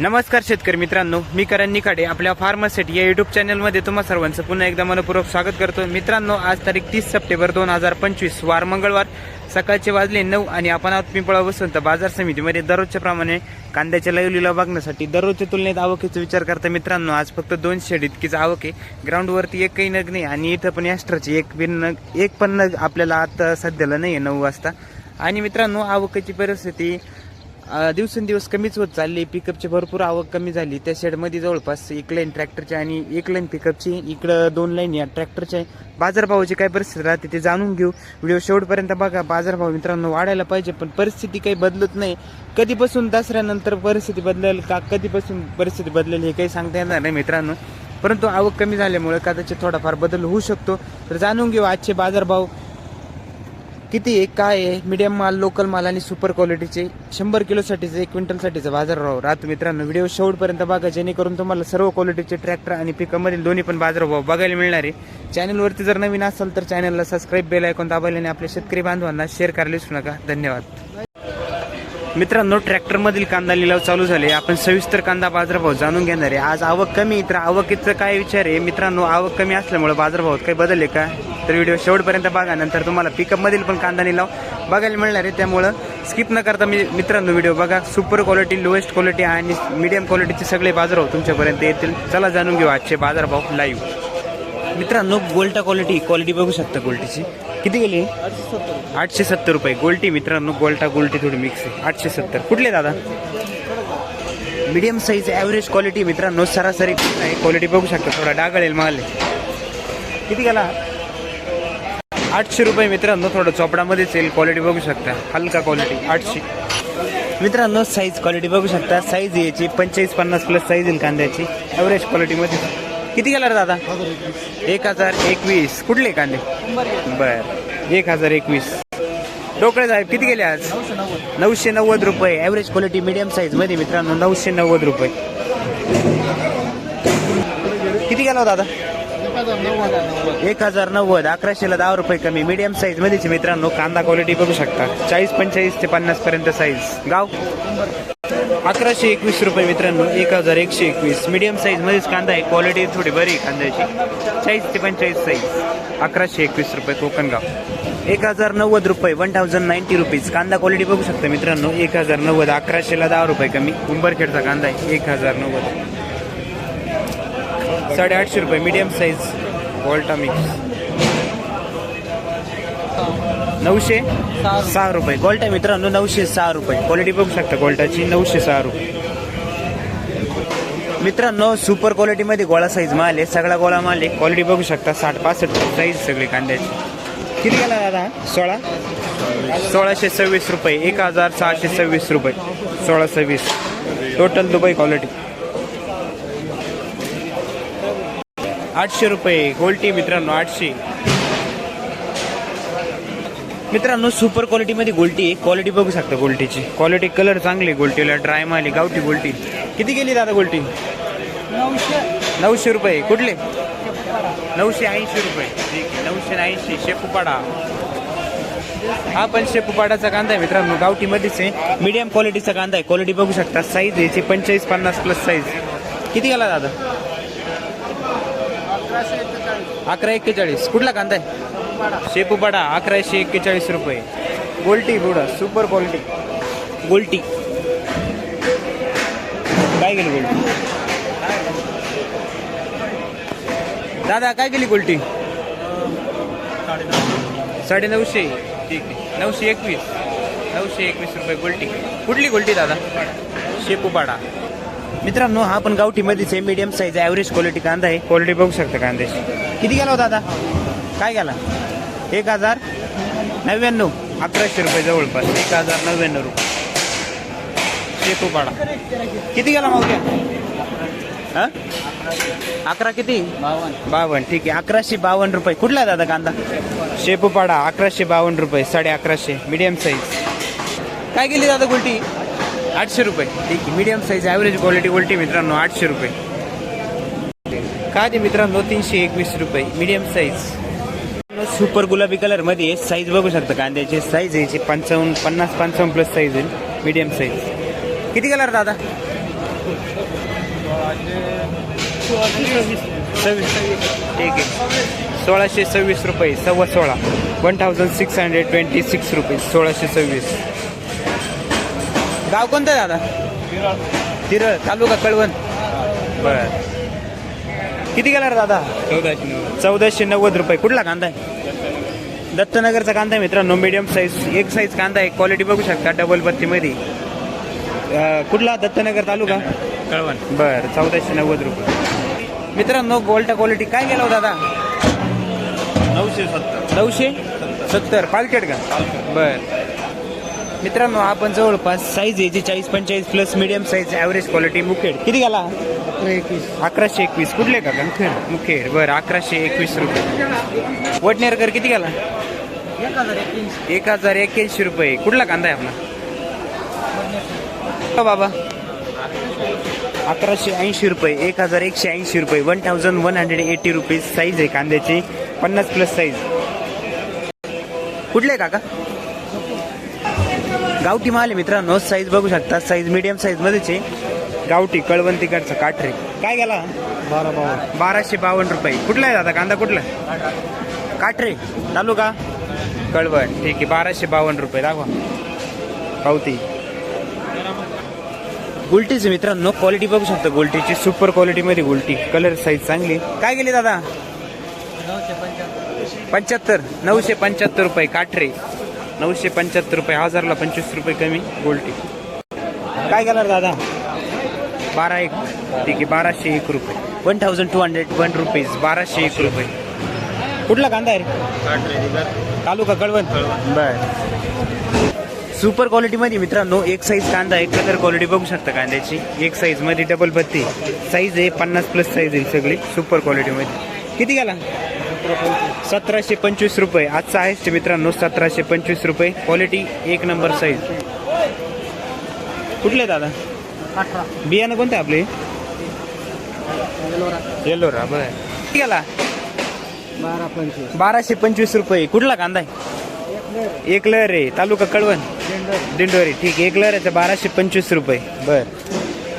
नमस्कार शेतकरी मित्रांनो मी करण निकाडे आपल्या फार्मसेट या युट्यूब चॅनलमध्ये तुम्हा सर्वांचं पुन्हा एकदा मनपूर्वक स्वागत करतो. मित्रांनो आज तारीख तीस सप्टेंबर दोन हजार पंचवीस वार मंगळवार सकाळचे वाजले नऊ आणि आपण आहोत पिंपळा वसंत बाजार समितीमध्ये. दररोजच्या प्रमाणे कांद्याच्या लाईव्ह बघण्यासाठी दररोजच्या तुलनेत आवकेचा विचार करता मित्रांनो आज फक्त दोन शेड इतकीच आवक आहे. ग्राउंडवरती एकही नग नाही आणि इथं पण ॲस्ट्राची एक बिन नग एक पण नग आपल्याला आता सध्याला नाही आहे नऊ वाजता. आणि मित्रांनो आवकेची परिस्थिती दिवसेंदिवस कमीच होत चालली. पिकअपची भरपूर आवक कमी झाली. त्या शेडमध्ये जवळपास एक लाईन ट्रॅक्टरची आणि एक लाईन पिकअपची इकडं दोन लाईन या ट्रॅक्टरच्या बाजारभावाची काय परिस्थिती राहते ते जाणून घेऊ. व्हिडिओ शेवटपर्यंत बघा. बाजारभाव मित्रांनो वाढायला पाहिजे पण परिस्थिती काही बदलत नाही. कधीपासून दसऱ्यानंतर परिस्थिती बदलेल का कधीपासून परिस्थिती बदलेल हे काही सांगता येणार नाही मित्रांनो. परंतु आवक कमी झाल्यामुळे कदाचित थोडाफार बदल होऊ शकतो. तर जाणून घेऊ आजचे बाजारभाव. किती आहे काय आहे? मीडियम माल लोकल माल आणि सुपर क्वालिटीचे शंभर किलोसाठीचे एक क्विंटलसाठीचा बाजारभाव राहतो मित्रांनो व्हिडिओ शेवटपर्यंत बघा जेणेकरून तुम्हाला सर्व क्वालिटीचे ट्रॅक्टर आणि पिकअपमधील दोन्ही पण बाजारभाव बघायला मिळणार आहे. चॅनलवरती जर नवीन असाल तर चॅनलला सबस्क्राईब बेल ऐकून दाबायला आणि आपल्या शेतकरी बांधवांना शेअर करायला विसरू नका. धन्यवाद. मित्रांनो ट्रॅक्टरमधील कांदा लिलाव चालू झाले. आपण सविस्तर कांदा बाजारभाव जाणून घेणार आहे. आज आवक कमी तर आवकीचं काय विचार आहे? मित्रांनो आवक कमी असल्यामुळे बाजारभावात काही बदलले का? तर व्हिडिओ शेवटपर्यंत बघा नंतर तुम्हाला पिकअपमधील पण कांदा लिलाव बघायला मिळणार आहे. त्यामुळं स्किप न करता मी मित्रांनो व्हिडिओ बघा. सुपर क्वालिटी लोएस्ट क्वालिटी आणि मीडियम क्वालिटीचे सगळे बाजारभाव तुमच्यापर्यंत येतील. चला जाणून घेऊ आजचे बाजारभाव लाईव्ह मित्रांनो गोल्टा क्वालिटी क्वालिटी बघू शकता गोल्टीची किती गेली? आठशे सत्तर रुपये. गोल्टी मित्रांनो गोल्टा गोल्टी थोडी मिक्स आहे. आठशे सत्तर. कुठले दादा? मीडियम साईज ॲव्हरेज क्वालिटी मित्रांनो सरासरी क्वालिटी बघू शकता. थोडा डागळेल माल. किती गेला? आठशे रुपये मित्रांनो थोडं चोपडामध्येच येईल क्वालिटी बघू शकता. हलका क्वालिटी आठशे. मित्रांनो साईज क्वालिटी बघू शकता. साईज याची पंचेचाळीस पन्नास प्लस साईज येईल कांद्याची. ॲव्हरेज क्वालिटीमध्ये किती गेला रे दादा? एक हजार एकवीस. कुठले कांदे? बर. एक हजार एकवीस. डोकळे साहेब किती गेले आज? नऊशे नव्वद. रुपये. ॲव्हरेज क्वालिटी मीडियम साईजमध्ये मित्रांनो नऊशे नव्वद रुपये. किती गेला हो दादा? एक हजार नव्वद अकराशेला दहा रुपये कमी. मीडियम साईज मध्येच मित्रांनो कांदा क्वालिटी बघू शकता. चाळीस पंचेचाळीस ते पन्नास पर्यंत साईज गाव? अकराशे एकवीस रुपये मित्रांनो एक हजार एकशे एकवीस. मीडियम साईज मध्येच कांदा आहे क्वालिटी थोडी बरी कांद्याची. चाळीस ते पंचेचाळीस साईज अकराशे एकवीस रुपये कोकणगाव एक हजार नव्वद रुपये वन थाउजंड नाईन्टी रुपीज कांदा क्वालिटी बघू शकता मित्रांनो एक हजार नव्वद. अकराशेला दहा रुपये कमी. उंबरखेडचा कांदा आहे एक हजार नव्वद. साडेआठशे रुपये मीडियम साईज वॉल्टा मिक्स नऊशे सहा रुपये. गोल्टा मित्रांनो नऊशे सहा रुपये. क्वालिटी बघू शकता गोल्टाची नऊशे सहा रुपये. मित्रांनो सुपर क्वालिटीमध्ये गोळा साईज माल आहे. सगळा गोळा माल आहे. क्वालिटी बघू शकता साठ पासष्ट साईज सगळी कांद्याची. किती गेला दादा? सोळा? सोळाशे सव्वीस रुपये. एक हजार सहाशे सव्वीस रुपये. सोळा सव्वीस. टोटल दुबई क्वालिटी आठशे रुपये. गोल्टी मित्रांनो आठशे. मित्रांनो सुपर क्वालिटीमध्ये गोल्टी आहे. क्वालिटी बघू शकता गोल्टीची. क्वालिटी कलर चांगली आहे गोल्टीला. ड्राय माली गावठी गोल्टी. किती गेली दादा गोल्टी? नऊशे. रुपये. कुठले? नऊशे ऐंशी रुपये. ठीक आहे. नऊशे ऐंशी शेपूपाडा. हा पण शेपूपाडाचा कांदा आहे मित्रांनो. गावठीमध्येच आहे. मीडियम क्वालिटीचा कांदा आहे. क्वालिटी बघू शकता. साईज याची पंचेचाळीस पन्नास प्लस साईज किती गेला दादा? अकरा एक्केचाळीस कुठला कांदा आहे? शेपूपाडा. अकराशे एक्केचाळीस रुपये. गोल्टी बुडा सुपर क्वालिटी गोल्टी. काय गेली गोल्टी? दादा काय गेली गोल्टी? साडे नऊशे ठीक आहे नऊशे एकवीस. नऊशे एकवीस रुपये गोल्टी. कुठली गोल्टी दादा? शेपूपाडा. मित्रांनो हा पण गावठीमध्येच आहे मीडियम साईज ॲव्हरेज क्वालिटी कांदा आहे. क्वालिटी बघू शकता कांद्याची. किती गेला हो दादा? काय गेला? एक हजार नव्याण्णव. अकराशे रुपये जवळपास. एक हजार नव्याण्णव रुपये. शेपूपाडा किती गेला मावक्या हा? अकरा किती? बावन्न. ठीक आहे. अकराशे बावन्न रुपये. कुठला दादा कांदा? शेपूपाडा अकराशे बावन्न रुपये. साडे अकराशे. मीडियम साईज काय गेली दादा गोल्टी? आठशे रुपये. ठीक आहे. मीडियम साईज ॲव्हरेज क्वालिटी गोल्टी मित्रांनो आठशे रुपये. काजे मित्रांनो? तीनशे एकवीस रुपये. मीडियम साईज सुपर गुलाबी कलरमध्ये साईज बघू शकता. कांद्याची साईज यायची पंचावन्न पन्नास पंचावन्न प्लस साईज आहे. मीडियम साईज किती कलर दादा? सव्वीस ठीक आहे. सोळाशे सव्वीस रुपये सव्वा सोळा. One thousand six hundred twenty six rupees सोळाशे सव्वीस. गाव कोणतं आहे दादा? तिरळ. तालुका कळवण. बर. किती गेला रे दादा? चौदाशे चौदाशे नव्वद रुपये. कुठला कांदा आहे? दत्तनगरचा कांदा आहे मित्रांनो मीडियम साईज एक साईज कांदा आहे. क्वालिटी बघू शकता डबल बत्तीमध्ये. कुठला दत्तनगर तालुका? कळवण. बर चौदाशे नव्वद रुपये. मित्रांनो गोल्टा क्वालिटी काय गेला हो दादा? नऊशे सत्तर. नऊशे सत्तर. पालखेड का? बर. मित्रांनो आपण जवळपास साईज याची चाळीस पंचेचाळीस plus medium size average quality Mukhed. किती गेला? अकराशे एकवीस. कुठले का? मुखेड. मुखेड. बरं अकराशे एकवीस रुपये. वटनेरकर किती गेला? एक हजार एक्क्याऐंशी रुपये. कुठला कांदा आहे आपला? हो बाबा. अकराशे ऐंशी रुपये. एक हजार एकशे ऐंशी रुपये. One thousand one hundred eighty rupees size आहे कांद्याची. पन्नास प्लस साईज कुठले काका? गावठी माल आहे मित्रांनो. साईज बघू शकता. साईज मीडियम साईज मध्येच आहे. गावठी कळवण तिकडचा काठरे. काय गेला? बारा बावन्न. बाराशे बावन्न रुपये. कुठला आहे दादा? कांदा कुठला? काठरे. चालू का कळवण. ठीक आहे. बाराशे बावन्न रुपये. दाखवा. पावती. गुलटीचे मित्रांनो. क्वालिटी बघू शकता. गुलटीची सुपर क्वालिटीमध्ये गुलटी. कलर साईज चांगली. काय गेली दादा? पंच्याहत्तर. नऊशे पंच्याहत्तर रुपये. काठरे. नऊशे पंच्याहत्तर रुपये हजारला पंचवीस रुपये कमी गोल्टी काय गेला रे दादा? बारा एक ठीक आहे बाराशे एक रुपये. One thousand two hundred one rupees बाराशे एक रुपये. कुठला कांदा आहे रे? तालुका कळवण. बर. सुपर क्वालिटीमध्ये मित्रांनो एक साईज कांदा आहे कलर क्वालिटी बघू शकता कांद्याची. एक साईजमध्ये डबल बत्ती साईज आहे पन्नास प्लस साईज आहे सगळी सुपर क्वालिटीमध्ये किती गेला? सतराशे पंचवीस रुपये. आजचा आहे मित्रांनो सतराशे पंचवीस रुपये. क्वालिटी एक नंबर साईज कुठले दादा? बियाणं कोणते आपले? येलोरा बर. किती गेला. बारा पंचवीस. बाराशे पंचवीस रुपये. कुठला कांदा आहे? एक लहर आहे. तालुका कळवण? दिंडोरी. ठीक आहे एक लहराचा बाराशे पंचवीस रुपये. बर.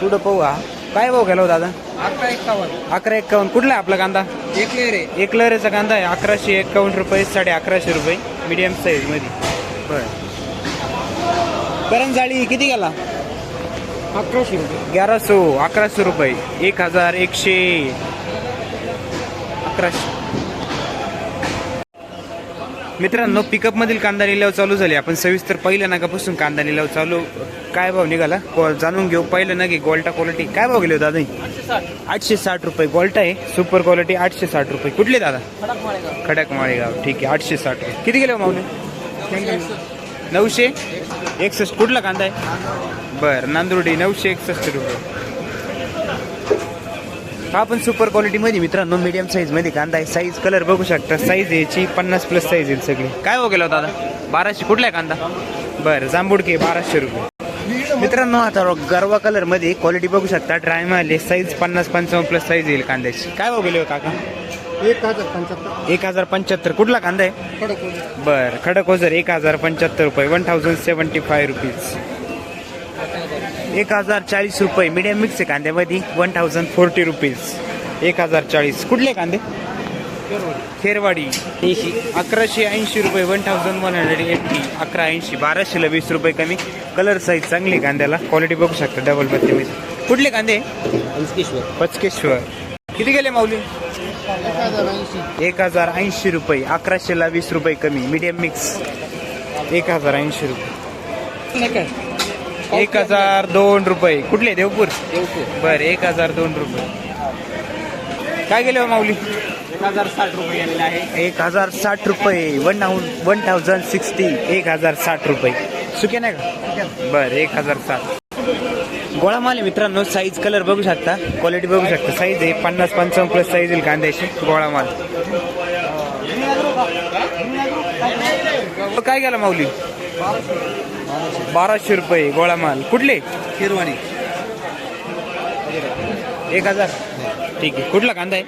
पुढं पाहू हा? काय भाऊ गेलो दादा? अकरा एक्कावन्न अकरा एक्कावन्न कुठला आहे आपला कांदा? एक रे. एक लहरेचा कांदा आहे. अकराशे एक्कावन्न रुपये साडे अकराशे रुपये. मीडियम साईजमध्ये. बर. करंजाळी किती गेला? अकराशे रुपये. ग्याराशे अकराशे रुपये. एक हजार एकशे. अकराशे. मित्रांनो पिकअप मधील कांदा लिलाव चालू झाले. आपण सविस्तर पहिल्या नागापासून कांदा लिलाव चालू. काय भाव निघाला? जाणून घेऊ. पहिलं नागे गोल्टा क्वालिटी काय भाव गेले हो दादा आठशे साठ रुपये गोल्टा आहे. सुपर क्वालिटी आठशे साठ रुपये. कुठले दादा? खडक माळेगाव. ठीक आहे आठशे साठ रुपये. किती गेले हो माऊने नऊशे एकसष्ट. कुठला कांदा आहे? बर नांदुर्डी नऊशे एकसष्ट रुपये. हा पण सुपर क्वालिटीमध्ये मित्रांनो मीडियम साईजमध्ये कांदा आहे. साईज कलर बघू शकता. साईज याची पन्नास प्लस साईज येईल सगळी. काय हो गेला दादा बाराशे कुठला आहे कांदा? बरं जांबुडके बाराशे रुपये. मित्रांनो आता गरवा कलरमध्ये क्वालिटी बघू शकता. ड्राय माल साईज पन्नास पंचावन्न प्लस साईज येईल कांद्याची. काय हो गेले काका? एक हजार पंच्याहत्तर. एक हजार पंच्याहत्तर कुठला कांदा आहे? बर खडक ओझर एक हजार पंच्याहत्तर रुपये. One thousand seventy five rupees एक हजार चाळीस रुपये. मीडियम मिक्स आहे कांद्यामध्ये. वन थाउजंड फोर्टी रुपीज एक हजार चाळीस. कुठले कांदे? खेरवाडी. अकराशे ऐंशी रुपये. One thousand one hundred eighty अकरा ऐंशी बाराशेला वीस रुपये कमी. कलर साईज चांगली कांद्याला. क्वालिटी बघू शकता डबल बत्तीमध्ये कुठले कांदे? पंचकेश्वर. पचकेश्वर. किती गेले माऊली? एक हजार ऐंशी रुपये. अकराशेला वीस रुपये कमी. मीडियम मिक्स एक हजार ऐंशी रुपये. एक हजार दोन रुपये. कुठले? देवपूर? देवपूर बर एक हजार दोन रुपये. काय गेले हो माऊली? एक हजार साठ रुपये गेलेले आहे. एक हजार साठ रुपये. वन वन थाउजंड सिक्स्टी एक हजार साठ रुपये. सुके नाही का? बर एक हजार साठ. गोळा माल मित्रांनो साईज कलर बघू शकता. क्वालिटी बघू शकता. साईज आहे पन्नास पंचावन्न प्लस साईज येईल कांद्याची. गोळा माल. काय गेला माऊली? बाराशे रुपये गोळा माल. कुठले? शिरवाणी एक हजार. ठीक आहे. कुठला कांदा आहे?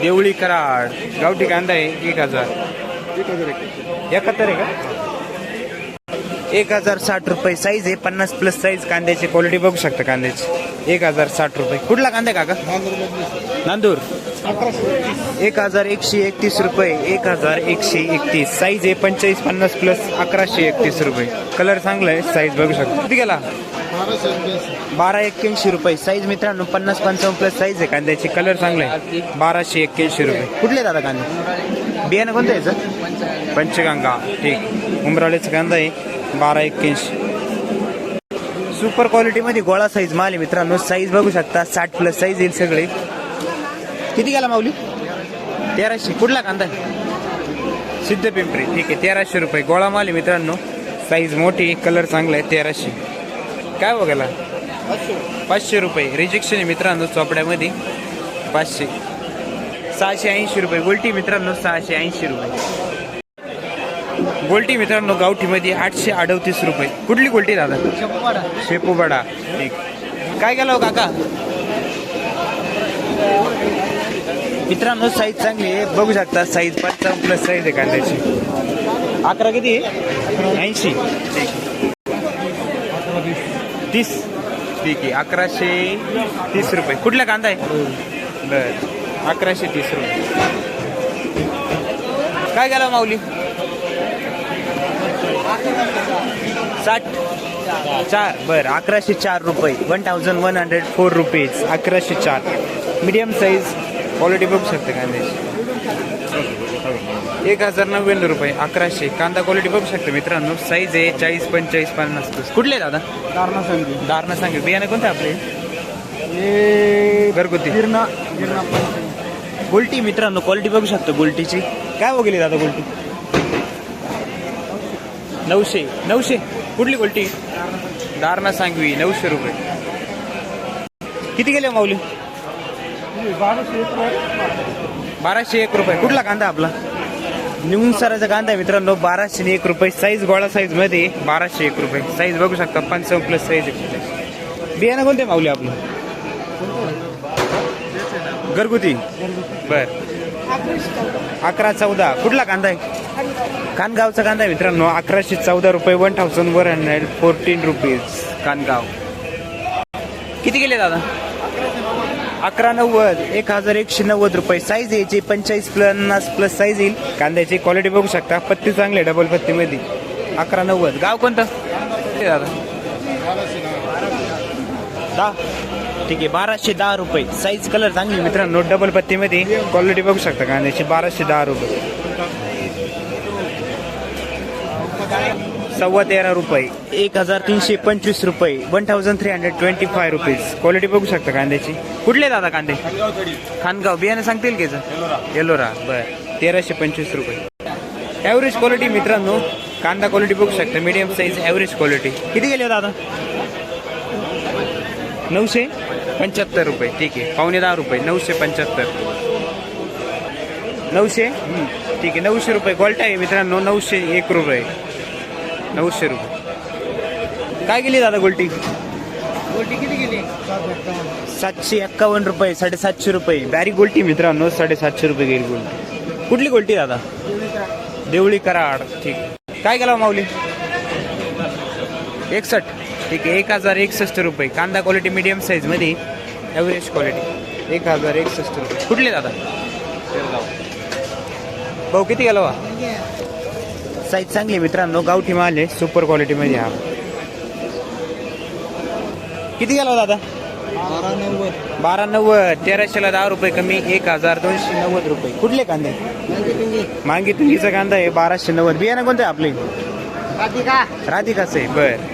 देवळी कराड. गावठी कांदा आहे. एक हजार. एक हजार एक. एकाहत्तर आहे का? एक हजार साठ रुपये साईज आहे पन्नास प्लस साईज कांद्याची क्वालिटी बघू शकता कांद्याची. एक हजार साठ रुपये. कुठला कांदा काका? नांदूर. एक हजार एकशे एकतीस रुपये. एक हजार एकशे एकतीस. साईज आहे पंचेचाळीस पन्नास प्लस अकराशे एकतीस रुपये. कलर चांगला आहे साईज बघू शकता. किती गेला? बारा एक्क्याऐंशी रुपये. साईज मित्रांनो पन्नास पंचावन्न प्लस साईज आहे कांद्याची. कलर चांगला आहे. बाराशे एक्क्याऐंशी रुपये. कुठले दादा कांदे? बियाणं कोणतं याचं? पंचगंगा. ठीक. उमराळेचा कांदा आहे. बारा एक्क्याऐंशी. सुपर क्वालिटीमध्ये गोळा साईज माल आहे मित्रांनो. साईज बघू शकता. साठ प्लस साईज येईल सगळे. किती गेला माऊली? तेराशे. कुठला कांदा? सिद्ध पिंपरी. ठीक आहे तेराशे रुपये. गोळा माल आहे मित्रांनो. साईज मोठी कलर चांगला आहे तेराशे. काय बघायला पाचशे. रुपये. रिजेक्शन आहे मित्रांनो चोपड्यामध्ये. पाचशे. सहाशे ऐंशी रुपये. गोल्टी मित्रांनो सहाशे ऐंशी रुपये. गोल्टी मित्रांनो गावठीमध्ये आठशे अडतीस रुपये. कुठली गोल्टी दादा? शेपूपाडा. ठीक. काय गेला हो काका? मित्रांनो साईज चांगली आहे. बघू शकता साईज पंचावन्न प्लस साईज आहे कांद्याची. अकरा किती आहे? ऐंशी. तीस. ठीक आहे. अकराशे तीस रुपये. कुठला कांदा आहे? बर. अकराशे तीस रुपये. काय गेला माऊली? साठ चार बर अकराशे चार रुपये. One thousand one hundred four rupees अकराशे चार. मीडियम साईज क्वालिटी बघू शकते कांद्याची एक हजार नव्याण्णव रुपये अकराशे. कांदा क्वालिटी बघू शकते मित्रांनो. साईज आहे चाळीस पंचेचाळीस पन्नास कुठले दादा? दारणा सांगली. दारणा सांगेल. बियाणे कोणते आपले? हे घरगुती. गिरणा गिरणा. गोल्टी मित्रांनो क्वालिटी बघू शकतो गोल्टीची. काय वगैरे दादा गोल्टी? नऊशे नऊशे. कुठली गोल्टी? दारणा सांगवी नऊशे रुपये. किती गेले माऊली? बाराशे एक रुपये. कुठला कांदा आपला? निमुंसराचा कांदा आहे मित्रांनो बाराशे एक रुपये. साईज गोळा साईजमध्ये बाराशे एक रुपये. साईज बघू शकता पंचावन्न प्लस साईज बियाणं कोणते माऊली आपलं? घरगुती. बर. अकरा चौदा. कुठला कांदा आहे? कानगावचा कांदा आहे मित्रांनो. अकराशे चौदा रुपये one thousand one hundred fourteen rupees Kangaon. किती गेले दादा? अकरा नव्वद. एक हजार एकशे नव्वद रुपये. साईज यायची पंचेचाळीस पन्नास प्लस साईज येईल. कांद्याची क्वालिटी बघू शकता. पत्ती चांगली आहे डबल पत्तीमध्ये. अकरा नव्वद. गाव कोणतं? दादा. दहा ठीक आहे बाराशे दहा रुपये. साईज कलर चांगली मित्रांनो डबल पत्तीमध्ये क्वालिटी बघू शकता कांद्याची बाराशे दहा रुपये. सव्वा तेरा रुपये. एक हजार तीनशे पंचवीस रुपये. One thousand three hundred twenty five rupees quality बघू शकता कांद्याची. कुठले दादा कांदे? खानगाव. बियाणे सांगतील की येलोरा. बर. तेराशे पंचवीस रुपये. ॲव्हरेज क्वालिटी मित्रांनो कांदा क्वालिटी बघू शकता. मीडियम साईज ॲव्हरेज क्वालिटी किती गेले दादा? नऊशे? पंच्याहत्तर रुपये ठीक आहे. पावणे दहा रुपये नऊशे पंच्याहत्तर. नऊशे? ठीक आहे नऊशे रुपये क्वालिटी आहे मित्रांनो नऊशे एक रुपये. नऊशे रुपये. काय गेली दादा गोल्टी गोल्टी किती गेली? सातशे एक्कावन्न रुपये साडेसातशे रुपये. बॅरी गोल्टी मित्रांनो साडेसातशे रुपये गेली गोल्टी कुठली गोल्टी दादा? देवळी कराड ठीक. काय गेला माऊली? एकसष्ट. ठीक आहे. एक हजार एकसष्ट रुपये. कांदा क्वालिटी मिडियम साईजमध्ये ॲव्हरेज क्वालिटी एक हजार एकसष्ट रुपये. कुठले दादा? भाऊ किती गेला वा साईज चांगली मित्रांनो. गावठी माल आहे. सुपर क्वालिटीमध्ये हा. किती गेला दादा? बारा नव्वद. बारा नव्वद तेराशेला दहा रुपये कमी. एक हजार दोनशे नव्वद रुपये. कुठले कांदे? मांगी तुंगीचा कांदा आहे बाराशे नव्वद. बियाणं कोणतं आहे आपले? राधिका. राधिकाचं आहे. बर.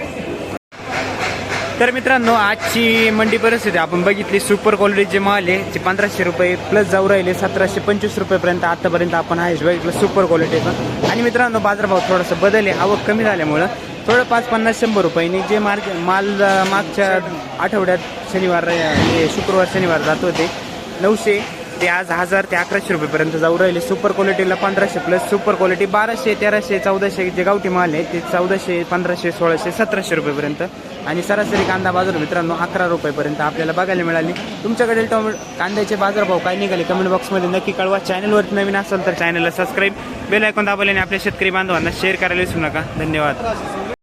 तर मित्रांनो आजची मंडी परिस्थिती आपण बघितली. सुपर क्वालिटीचे माल आहे. जे पंधराशे रुपये प्लस जाऊ राहिले. सतराशे पंचवीस रुपयेपर्यंत आतापर्यंत आपण आहेच बघितलं सुपर क्वालिटीचा आणि मित्रांनो बाजारभाव थोडासा बदल आहे. आवक कमी झाल्यामुळं थोडं पाच पन्नास शंभर रुपयांनी जे मार्ग माल मागच्या आठवड्यात शनिवार म्हणजे शुक्रवार शनिवार जात होते नऊशे ते आज हजार ते अकराशे रुपयेपर्यंत जाऊ राहिले. सुपर क्वालिटीला पंधराशे प्लस सुपर क्वालिटी बाराशे तेराशे चौदाशे जे गावठी माल आहे ते चौदाशे पंधराशे सोळाशे सतराशे रुपयेपर्यंत. आणि सरासरी कांदा बाजार मित्रांनो अकरा रुपयेपर्यंत आपल्याला बघायला मिळाली. तुमच्याकडे टोमॅटो कांद्याचे बाजारभाव काय निघाले? कमेंट बॉक्समध्ये नक्की कळवा. चॅनलवर नवीन असेल तर चॅनलला सबस्क्राईब बेल ऐकून दाबल्याने आपल्या शेतकरी बांधवांना शेअर करायला विसरू नका. धन्यवाद.